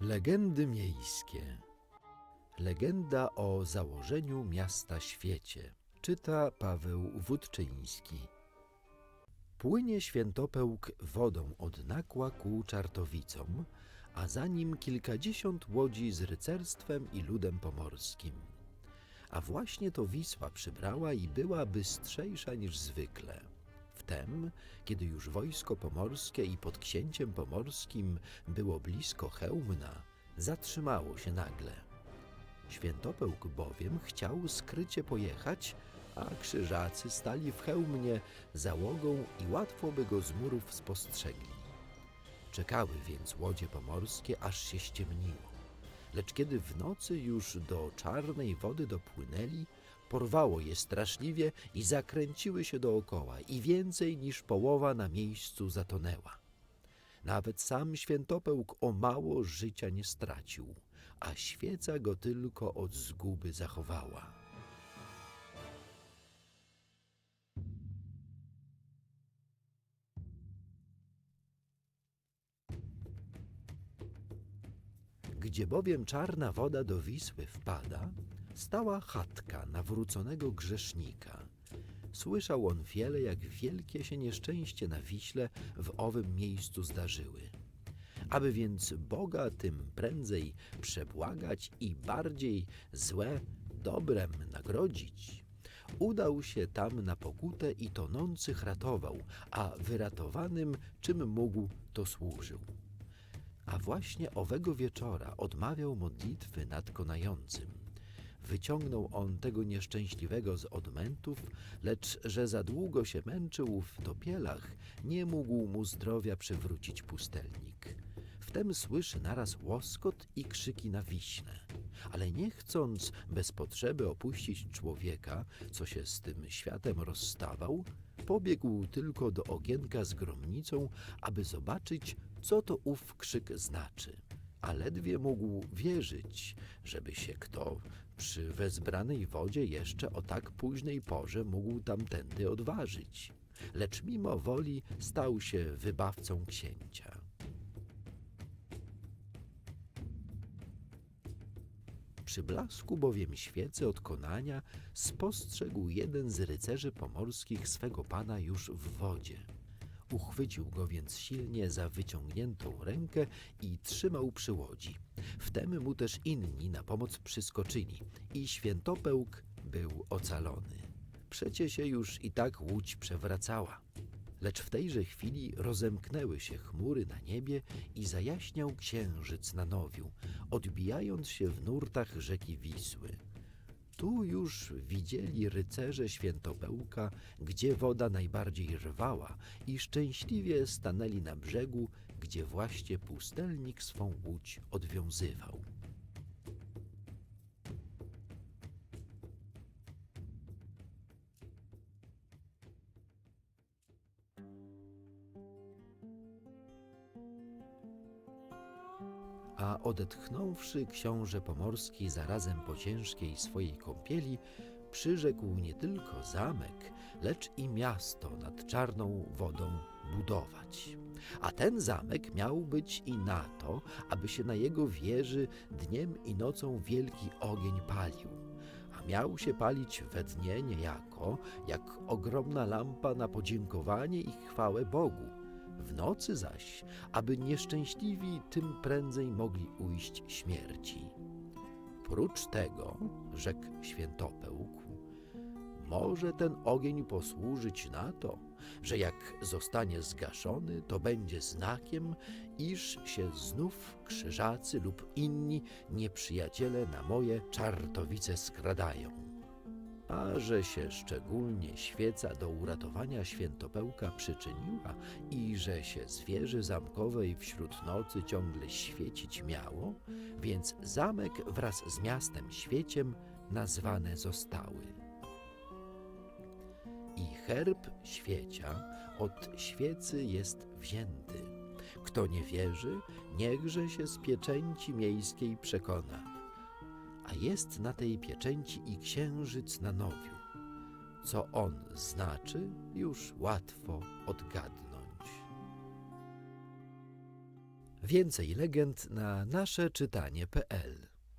Legendy miejskie. Legenda o założeniu miasta świecie. Czyta Paweł Wódczyński. Płynie świętopełk wodą od Nakła ku Czartowicom, a za nim kilkadziesiąt łodzi z rycerstwem i ludem pomorskim. A właśnie to Wisła przybrała i była bystrzejsza niż zwykle. Wtem, kiedy już wojsko pomorskie i pod księciem pomorskim było blisko Chełmna, zatrzymało się nagle. Świętopełk bowiem chciał skrycie pojechać, a krzyżacy stali w hełmnie załogą i łatwo by go z murów spostrzegli. Czekały więc łodzie pomorskie, aż się ściemniło. Lecz kiedy w nocy już do czarnej wody dopłynęli, porwało je straszliwie i zakręciły się dookoła i więcej niż połowa na miejscu zatonęła. Nawet sam świętopełk o mało życia nie stracił, a świeca go tylko od zguby zachowała. Gdzie bowiem czarna woda do Wisły wpada, stała chatka nawróconego grzesznika. Słyszał on wiele, jak wielkie się nieszczęście na Wiśle w owym miejscu zdarzyły. Aby więc Boga tym prędzej przebłagać i bardziej złe dobrem nagrodzić, udał się tam na pokutę i tonących ratował, a wyratowanym czym mógł, to służył. A właśnie owego wieczora odmawiał modlitwy nad konającym. Wyciągnął on tego nieszczęśliwego z odmętów, lecz że za długo się męczył w topielach, nie mógł mu zdrowia przywrócić pustelnik. Wtem słyszy naraz łoskot i krzyki na wiśle. Ale nie chcąc bez potrzeby opuścić człowieka, co się z tym światem rozstawał, pobiegł tylko do ogienka z gromnicą, aby zobaczyć, co to ów krzyk znaczy. A ledwie mógł wierzyć, żeby się kto przy wezbranej wodzie jeszcze o tak późnej porze mógł tamtędy odważyć. Lecz mimo woli stał się wybawcą księcia. Przy blasku bowiem świecy od konania spostrzegł jeden z rycerzy pomorskich swego pana już w wodzie. Uchwycił go więc silnie za wyciągniętą rękę i trzymał przy łodzi. Wtem mu też inni na pomoc przyskoczyli i świętopełk był ocalony. Przecie się już i tak łódź przewracała. Lecz w tejże chwili rozemknęły się chmury na niebie i zajaśniał księżyc na nowiu, odbijając się w nurtach rzeki Wisły. Tu już widzieli rycerze świętopełka, gdzie woda najbardziej rwała i szczęśliwie stanęli na brzegu, gdzie właśnie pustelnik swą łódź odwiązywał. A odetchnąwszy książę pomorski zarazem po ciężkiej swojej kąpieli, przyrzekł nie tylko zamek, lecz i miasto nad czarną wodą budować. A ten zamek miał być i na to, aby się na jego wieży dniem i nocą wielki ogień palił. A miał się palić we dnie niejako, jak ogromna lampa na podziękowanie i chwałę Bogu w nocy zaś, aby nieszczęśliwi tym prędzej mogli ujść śmierci. Prócz tego, rzekł świętopełk, może ten ogień posłużyć na to, że jak zostanie zgaszony, to będzie znakiem, iż się znów krzyżacy lub inni nieprzyjaciele na moje czartowice skradają a że się szczególnie świeca do uratowania świętopełka przyczyniła i że się zwierzy zamkowej wśród nocy ciągle świecić miało, więc zamek wraz z miastem świeciem nazwane zostały. I herb świecia od świecy jest wzięty. Kto nie wierzy, niechże się z pieczęci miejskiej przekona a jest na tej pieczęci i księżyc na nowiu. Co on znaczy, już łatwo odgadnąć. Więcej legend na nasze czytanie.pl